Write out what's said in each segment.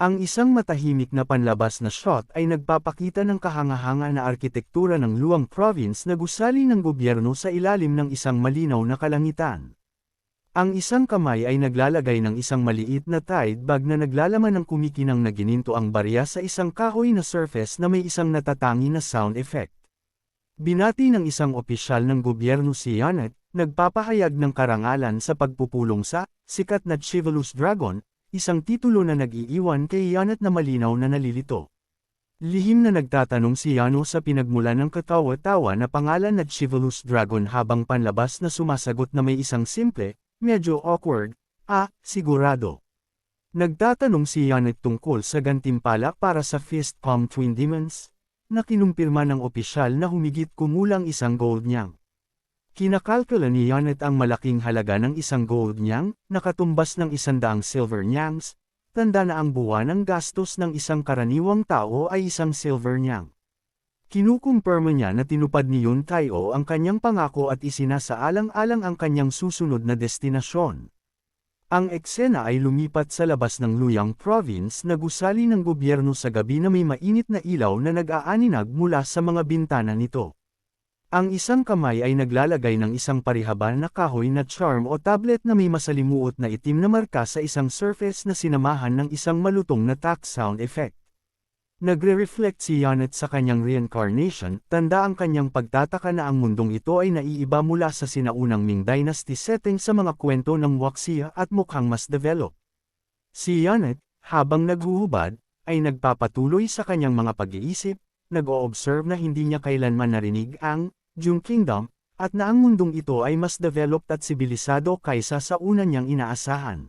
Ang isang matahimik na panlabas na shot ay nagpapakita ng kahanga-hanga na arkitektura ng Luang Province na gusali ng gobyerno sa ilalim ng isang malinaw na kalangitan. Ang isang kamay ay naglalagay ng isang maliit na tide bag na naglalaman ng kumikinang na gininto ang barya sa isang kahoy na surface na may isang natatangi na sound effect. Binati ng isang opisyal ng gobyerno si Yanet, nagpapahayag ng karangalan sa pagpupulong sa sikat na Chivalrous Dragon, isang titulo na nag-iiwan kay Yanet na malinaw na nalilito. Lihim na nagtatanong si Yano sa pinagmula ng katawa-tawa na pangalan na Chivalrous Dragon habang panlabas na sumasagot na may isang simple, medyo awkward, ah, sigurado. Nagtatanong si Yanet tungkol sa gantimpala para sa Fist Palm Twin Demons, na kinumpirma ng opisyal na humigit kumulang isang gold niyang. Kinakalkula ni Yanet ang malaking halaga ng isang gold niyang, nakatumbas ng isandaang silver nyangs, tanda na ang buwan ng gastos ng isang karaniwang tao ay isang silver niyang. Kinukumpirma niya na tinupad ni Yun Taio ang kanyang pangako at isinasaalang-alang ang kanyang susunod na destinasyon. Ang eksena ay lumipat sa labas ng Luyang Province na gusali ng gobyerno sa gabi na may mainit na ilaw na nag-aaninag mula sa mga bintana nito. Ang isang kamay ay naglalagay ng isang parihaban na kahoy na charm o tablet na may masalimuot na itim na marka sa isang surface na sinamahan ng isang malutong na tack sound effect. Nagre-reflect si Yanet sa kanyang reincarnation, tanda ang kanyang pagtataka na ang mundong ito ay naiiba mula sa sinaunang Ming Dynasty setting sa mga kwento ng Wuxia at mukhang mas develop. Si Yanet, habang naghuhubad, ay nagpapatuloy sa kanyang mga pag-iisip, nag-o-observe na hindi niya kailanman narinig ang Jung Kingdom, at na ang mundong ito ay mas developed at sibilisado kaysa sa una niyang inaasahan.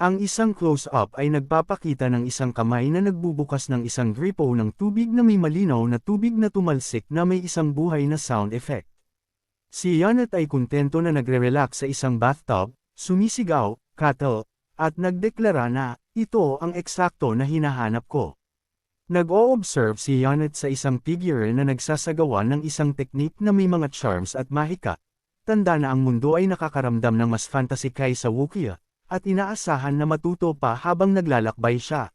Ang isang close-up ay nagpapakita ng isang kamay na nagbubukas ng isang gripo ng tubig na may malinaw na tubig na tumalsik na may isang buhay na sound effect. Si Yanet ay kontento na nagre-relax sa isang bathtub, sumisigaw, cattle, at nagdeklara na, ito ang eksakto na hinahanap ko. Nag-o-observe si Yanet sa isang figure na nagsasagawa ng isang teknik na may mga charms at mahika. Tanda na ang mundo ay nakakaramdam ng mas fantasy kaysa Wukia at inaasahan na matuto pa habang naglalakbay siya.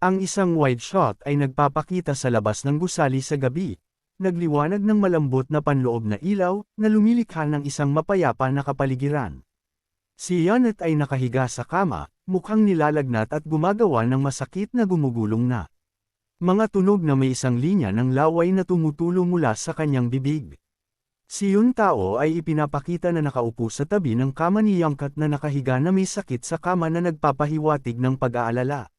Ang isang wide shot ay nagpapakita sa labas ng gusali sa gabi, nagliwanag ng malambot na panloob na ilaw na lumilikha ng isang mapayapa na kapaligiran. Si Yanet ay nakahiga sa kama, mukhang nilalagnat at gumagawa ng masakit na gumugulong na. Mga tunog na may isang linya ng laway na tumutulo mula sa kanyang bibig. Si Yun Tao ay ipinapakita na nakaupo sa tabi ng kama ni Yangkat na nakahiga na may sakit sa kama na nagpapahiwatig ng pag-aalala.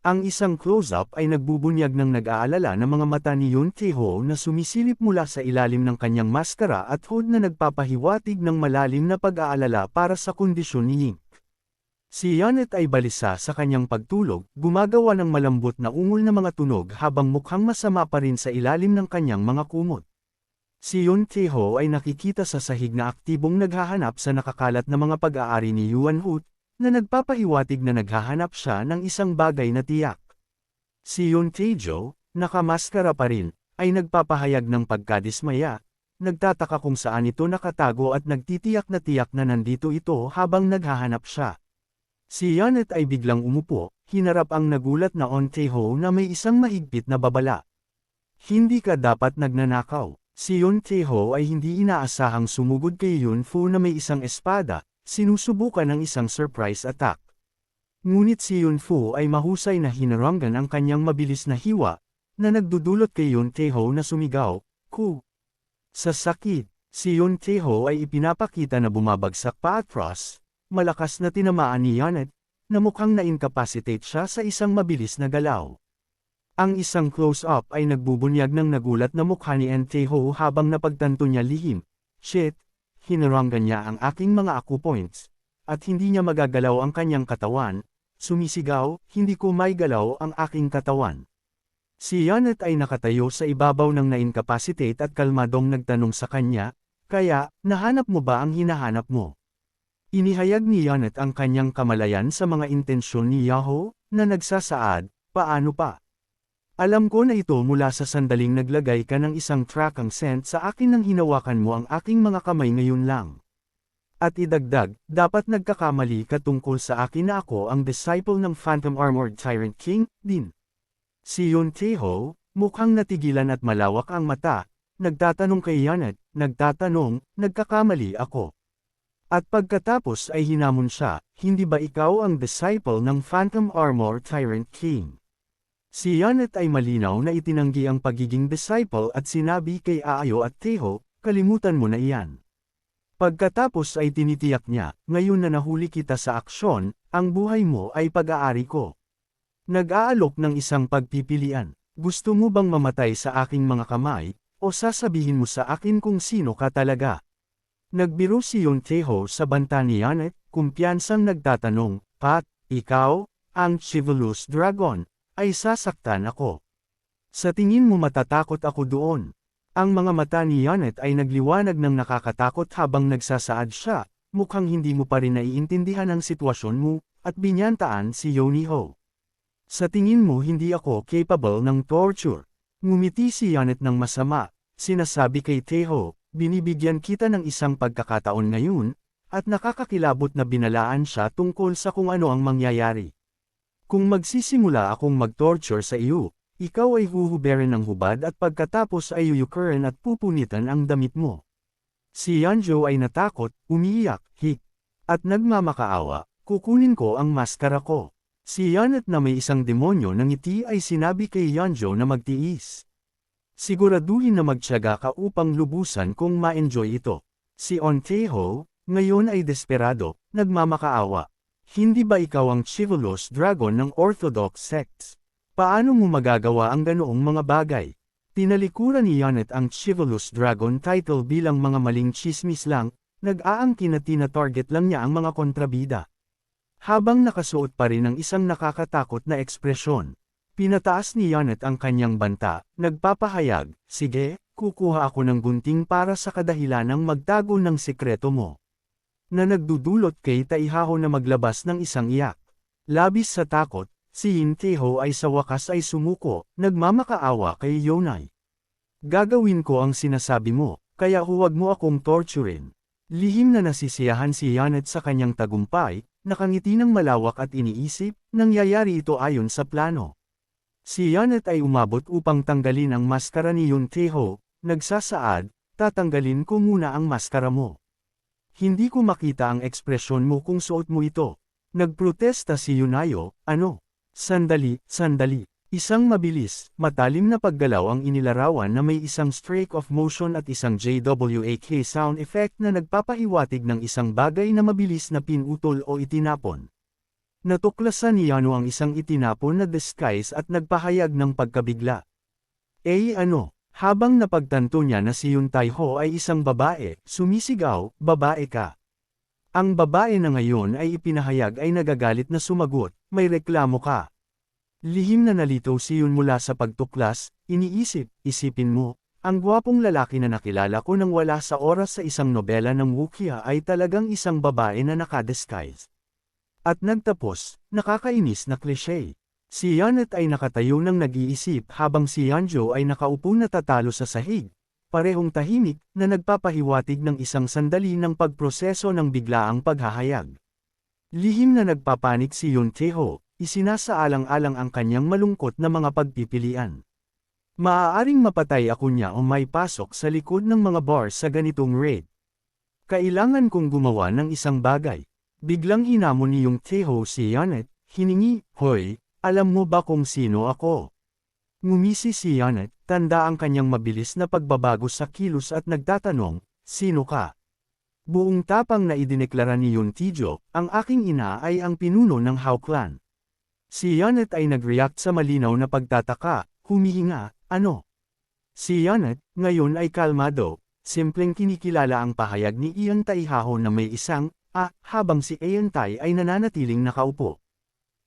Ang isang close-up ay nagbubunyag ng nag-aalala na mga mata ni Yun Taeho na sumisilip mula sa ilalim ng kanyang maskara at hood na nagpapahiwatig ng malalim na pag-aalala para sa kondisyon ni Ying. Si Yanet ay balisa sa kanyang pagtulog, gumagawa ng malambot na ungol na mga tunog habang mukhang masama pa rin sa ilalim ng kanyang mga kumot. Si Yun Taeho ay nakikita sa sahig na aktibong naghahanap sa nakakalat na mga pag-aari ni Yuan Hut, na nagpapahiwatig na naghahanap siya ng isang bagay na tiyak. Si Yun Taejo, nakamaskara pa rin, ay nagpapahayag ng pagkadismaya, nagtataka kung saan ito nakatago at nagtitiyak na tiyak na nandito ito habang naghahanap siya. Si Yanet ay biglang umupo, hinarap ang nagulat na On Taeho na may isang mahigpit na babala. Hindi ka dapat nagnanakaw. Si Yun Taeho ay hindi inaasahang sumugod kay Yun Fu na may isang espada, sinusubukan ng isang surprise attack. Ngunit si Yun Fu ay mahusay na hinaranggan ang kanyang mabilis na hiwa, na nagdudulot kay Yun Taeho na sumigaw, Ku. Sa sakit, si Yun Taeho ay ipinapakita na bumabagsak pa atras, malakas na tinamaan ni Yanet, na mukhang na-incapacitate siya sa isang mabilis na galaw. Ang isang close-up ay nagbubunyag ng nagulat na mukha ni Enteho habang napagtanto niya lihim. Shit, hinaranggan niya ang aking mga points. At hindi niya magagalaw ang kanyang katawan. Sumisigaw, hindi ko may galaw ang aking katawan. Si Yanet ay nakatayo sa ibabaw ng na-incapacitate at kalmadong nagtanong sa kanya, kaya, nahanap mo ba ang hinahanap mo? Inihayag ni Yanet ang kanyang kamalayan sa mga intensyon ni Yahoo, na nagsasaad, paano pa? Alam ko na ito mula sa sandaling naglagay ka ng isang track ang scent sa akin nang hinawakan mo ang aking mga kamay ngayon lang. At idagdag, dapat nagkakamali ka tungkol sa akin na ako ang disciple ng Phantom Armored Tyrant King, din. Si Yun Teho, mukhang natigilan at malawak ang mata, nagtatanong kay Yanet, nagtatanong, nagkakamali ako. At pagkatapos ay hinamon siya, hindi ba ikaw ang disciple ng Phantom Armor Tyrant King? Si Yanet ay malinaw na itinanggi ang pagiging disciple at sinabi kay Aayo at Teho, kalimutan mo na iyan. Pagkatapos ay tinitiyak niya, ngayon na nahuli kita sa aksyon, ang buhay mo ay pag-aari ko. Nag-aalok ng isang pagpipilian. Gusto mo bang mamatay sa aking mga kamay, o sasabihin mo sa akin kung sino ka talaga? Nagbiro si Yonteho sa banta ni Yanet, kumpiyansang nagtatanong, Pat, ikaw, ang Chivalrous Dragon, ay sasaktan ako. Sa tingin mo matatakot ako doon. Ang mga mata ni Yanet ay nagliwanag ng nakakatakot habang nagsasaad siya, mukhang hindi mo pa rin naiintindihan ang sitwasyon mo, at binyantaan si Yoniho. Sa tingin mo hindi ako capable ng torture. Ngumiti si Yanet ng masama, sinasabi kay Teho, binibigyan kita ng isang pagkakataon ngayon, at nakakakilabot na binalaan siya tungkol sa kung ano ang mangyayari. Kung magsisimula akong mag-torture sa iyo, ikaw ay huhuberin ng hubad at pagkatapos ay uyukurin at pupunitan ang damit mo. Si Yanjo ay natakot, umiiyak, hik. At nagmamakaawa, kukunin ko ang maskara ko. Si Yanet na may isang demonyo ng ngiti ay sinabi kay Yanjo na magtiis. Siguraduhin na magtyaga ka upang lubusan kung ma-enjoy ito. Si Onteho, ngayon ay desperado, nagmamakaawa. Hindi ba ikaw ang chivalrous dragon ng Orthodox sects? Paano mo magagawa ang ganoong mga bagay? Tinalikuran ni Yanet ang Chivalrous Dragon title bilang mga maling chismis lang, nag-aangkin na tina-target lang niya ang mga kontrabida. Habang nakasuot pa rin ang isang nakakatakot na ekspresyon, pinataas ni Yanet ang kanyang banta, nagpapahayag, sige, kukuha ako ng gunting para sa kadahilan ng magtago ng sekreto mo. Na nagdudulot kay Taihaho na maglabas ng isang iyak. Labis sa takot, Si Yin Teho ay sa wakas ay sumuko, nagmamakaawa kay Yonai. Gagawin ko ang sinasabi mo, kaya huwag mo akong torturin. Lihim na nasisiyahan si Yanet sa kanyang tagumpay, nakangiti ng malawak at iniisip, nangyayari ito ayon sa plano. Si Yanet ay umabot upang tanggalin ang maskara ni Yun Teho, nagsasaad, tatanggalin ko muna ang maskara mo. Hindi ko makita ang ekspresyon mo kung suot mo ito. Nagprotesta si Yunayo, ano? Sandali, sandali. Isang mabilis, matalim na paggalaw ang inilarawan na may isang streak of motion at isang JWAK sound effect na nagpapahiwatig ng isang bagay na mabilis na pinutol o itinapon. Natuklasan ni Yano ang isang itinapon na disguise at nagpahayag ng pagkabigla. Eh ano, habang napagtanto niya na si Yun Ho ay isang babae, sumisigaw, babae ka. Ang babae na ngayon ay ipinahayag ay nagagalit na sumagot, may reklamo ka. Lihim na nalito si Yun mula sa pagtuklas, iniisip, isipin mo, ang gwapong lalaki na nakilala ko nang wala sa oras sa isang nobela ng Wukia ay talagang isang babae na nakadisguise. At nagtapos, nakakainis na klishe. Si Yanet ay nakatayo ng nag-iisip habang si Yanjo ay nakaupo na tatalo sa sahig, parehong tahimik, na nagpapahiwatig ng isang sandali ng pagproseso ng biglaang paghahayag. Lihim na nagpapanik si Yun Teho, isinasaalang-alang ang kanyang malungkot na mga pagpipilian. Maaaring mapatay ako niya o may pasok sa likod ng mga bar sa ganitong raid. Kailangan kong gumawa ng isang bagay. Biglang hinamon ni Yung Teho si Yanet, hiningi, Hoy, alam mo ba kung sino ako? Ngumisi si Yanet, tanda ang kanyang mabilis na pagbabago sa kilos at nagtatanong, Sino ka? Buong tapang na idineklara ni Yuntijo, ang aking ina ay ang pinuno ng Hao clan. Si Yanet ay nag-react sa malinaw na pagtataka, humihinga, ano? Si Yanet, ngayon ay kalmado, simpleng kinikilala ang pahayag ni Ian Taihaho na may isang, ah, habang si Ian Tai ay nananatiling nakaupo.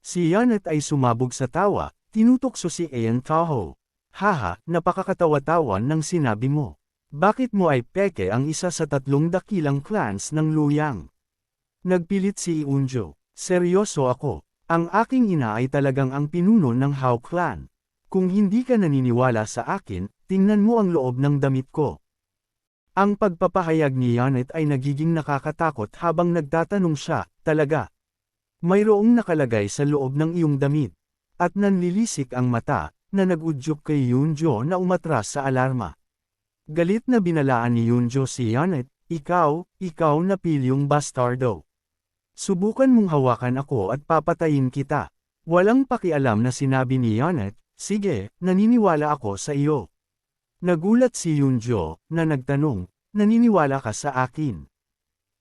Si Yanet ay sumabog sa tawa, tinutokso si Ian Taho. Haha, napakakatawa-tawan ng sinabi mo. Bakit mo ay peke ang isa sa tatlong dakilang clans ng Luyang? Nagpilit si Iunjo. Seryoso ako. Ang aking ina ay talagang ang pinuno ng Hao clan. Kung hindi ka naniniwala sa akin, tingnan mo ang loob ng damit ko. Ang pagpapahayag ni Janet ay nagiging nakakatakot habang nagtatanong siya, talaga. Mayroong nakalagay sa loob ng iyong damit. At nanlilisik ang mata, na nagudyok kay Yunjo na umatras sa alarma. Galit na binalaan ni Yunjo si Janet, ikaw, ikaw na pilyong bastardo. Subukan mong hawakan ako at papatayin kita. Walang pakialam na sinabi ni Janet, sige, naniniwala ako sa iyo. Nagulat si Yunjo, na nagtanong, naniniwala ka sa akin?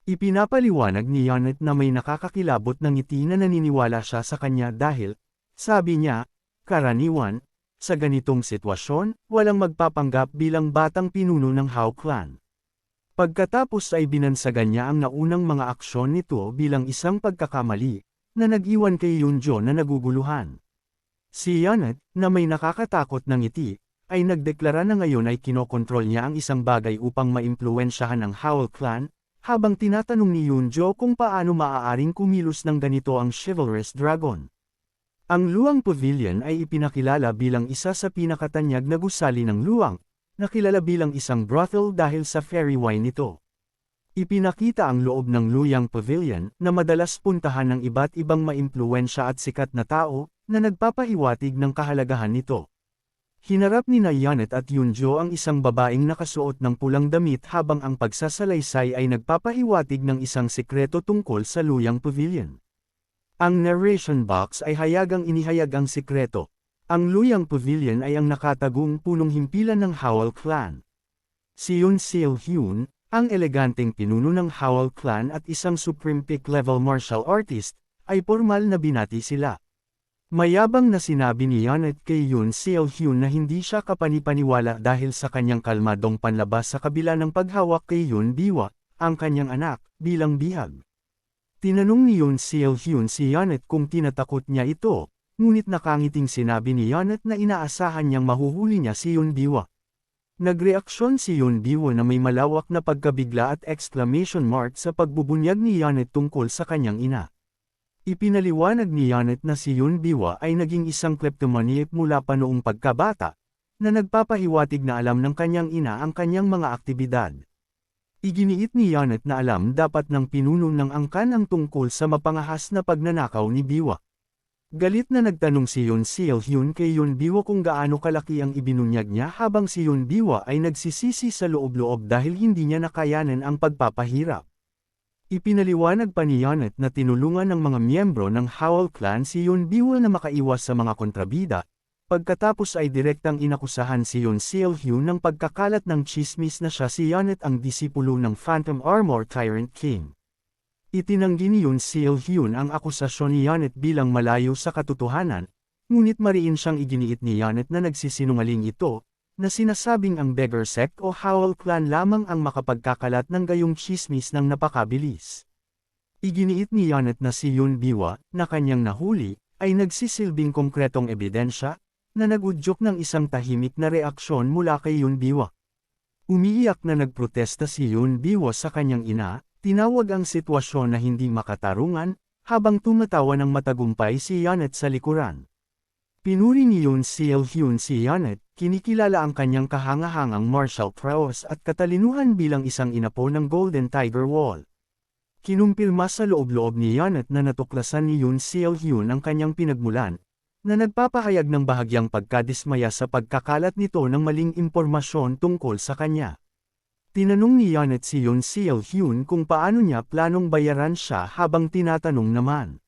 Ipinapaliwanag ni Janet na may nakakakilabot ng ngiti na naniniwala siya sa kanya dahil, sabi niya, karaniwan, sa ganitong sitwasyon, walang magpapanggap bilang batang pinuno ng Hao Clan. Pagkatapos ay binansagan niya ang naunang mga aksyon nito bilang isang pagkakamali, na nag-iwan kay Yunjo na naguguluhan. Si Janet, na may nakakatakot ng ngiti, ay nagdeklara na ngayon ay kinokontrol niya ang isang bagay upang maimpluwensyahan ang Howl clan, habang tinatanong ni Yunjo kung paano maaaring kumilos ng ganito ang chivalrous dragon. Ang Luang Pavilion ay ipinakilala bilang isa sa pinakatanyag na gusali ng Luang, nakilala bilang isang brothel dahil sa fairy wine nito. Ipinakita ang loob ng Luyang Pavilion na madalas puntahan ng iba't ibang maimpluwensya at sikat na tao na nagpapahiwatig ng kahalagahan nito. Hinarap ni Janet at Yunjo ang isang babaeng nakasuot ng pulang damit habang ang pagsasalaysay ay nagpapahiwatig ng isang sekreto tungkol sa Luyang Pavilion. Ang narration box ay hayagang inihayag ang sekreto. Ang Luyang Pavilion ay ang nakatagong punong himpilan ng Howell clan. Si Yun Seo Hyun, ang eleganteng pinuno ng Howell clan at isang supreme peak level martial artist, ay formal na binati sila. Mayabang na sinabi ni Janet kay Yoon Seo Hyun na hindi siya kapanipaniwala dahil sa kanyang kalmadong panlabas sa kabila ng paghawak kay Yoon Biwa, ang kanyang anak, bilang bihag. Tinanong ni Yoon Seo Hyun si Janet kung tinatakot niya ito, ngunit nakangiting sinabi ni Janet na inaasahan niyang mahuhuli niya si Yoon Biwa. Nagreaksyon si Yoon Biwa na may malawak na pagkabigla at exclamation mark sa pagbubunyag ni Janet tungkol sa kanyang ina. Ipinaliwanag ni Janet na si Yun Biwa ay naging isang kleptomaniac mula pa noong pagkabata, na nagpapahiwatig na alam ng kanyang ina ang kanyang mga aktibidad. Iginiit ni Janet na alam dapat ng pinuno ng angkan ang tungkol sa mapangahas na pagnanakaw ni Biwa. Galit na nagtanong si Yun Seo Hyun kay Yun Biwa kung gaano kalaki ang ibinunyag niya habang si Yun Biwa ay nagsisisi sa loob-loob dahil hindi niya nakayanan ang pagpapahirap. Ipinaliwanag pa ni Janet na tinulungan ng mga miyembro ng Howell clan si Yun Biwa na makaiwas sa mga kontrabida, pagkatapos ay direktang inakusahan si Yun Seo Hyun ng pagkakalat ng chismis na siya si Janet ang disipulo ng Phantom Armor Tyrant King. Itinanggi ni Yun Seo Hyun ang akusasyon ni Janet bilang malayo sa katotohanan, ngunit mariin siyang iginiit ni Janet na nagsisinungaling ito, na sinasabing ang beggar sect o Howl clan lamang ang makapagkakalat ng gayong chismis ng napakabilis. Iginiit ni Janet na si Yun Biwa, na kanyang nahuli, ay nagsisilbing konkretong ebidensya, na nagudyok ng isang tahimik na reaksyon mula kay Yun Biwa. Umiiyak na nagprotesta si Yun Biwa sa kanyang ina, tinawag ang sitwasyon na hindi makatarungan, habang tumatawa ng matagumpay si Janet sa likuran. Pinuri ni Yoon Seo Hyun si Janet, kinikilala ang kanyang kahangahangang martial prowess at katalinuhan bilang isang inapo ng Golden Tiger Wall. Kinumpirma sa loob-loob ni Janet na natuklasan ni Yoon Seo Hyun ang kanyang pinagmulan, na nagpapahayag ng bahagyang pagkadismaya sa pagkakalat nito ng maling impormasyon tungkol sa kanya. Tinanong ni Janet si Yoon Seo Hyun kung paano niya planong bayaran siya habang tinatanong naman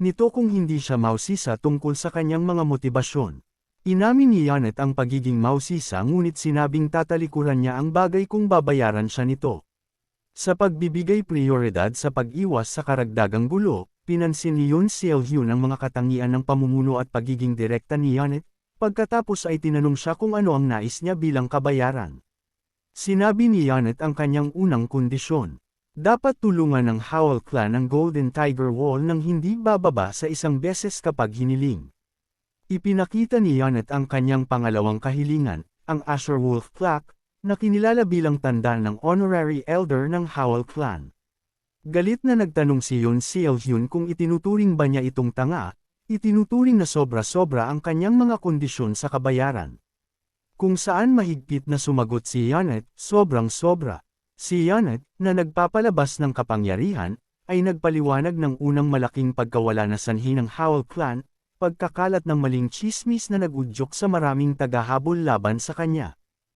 nito kung hindi siya mausisa tungkol sa kanyang mga motibasyon. Inamin ni Janet ang pagiging mausisa ngunit sinabing tatalikuran niya ang bagay kung babayaran siya nito. Sa pagbibigay prioridad sa pag-iwas sa karagdagang gulo, pinansin ni Yoon Seo Hyun ang mga katangian ng pamumuno at pagiging direkta ni Janet, pagkatapos ay tinanong siya kung ano ang nais niya bilang kabayaran. Sinabi ni Janet ang kanyang unang kondisyon. Dapat tulungan ng Howl clan ang Golden Tiger Wall nang hindi bababa sa isang beses kapag hiniling. Ipinakita ni Yannet ang kanyang pangalawang kahilingan, ang Asher Wolf Plaque, na kinilala bilang tanda ng honorary elder ng Howell clan. Galit na nagtanong si Yun Seohyun kung itinuturing ba niya itong tanga, itinuturing na sobra-sobra ang kanyang mga kondisyon sa kabayaran. Kung saan mahigpit na sumagot si Yannet, sobrang sobra. Si Yannet, na nagpapalabas ng kapangyarihan, ay nagpaliwanag ng unang malaking pagkawala na sanhi ng Howell clan pagkakalat ng maling chismis na nagudyok sa maraming tagahabol laban sa kanya.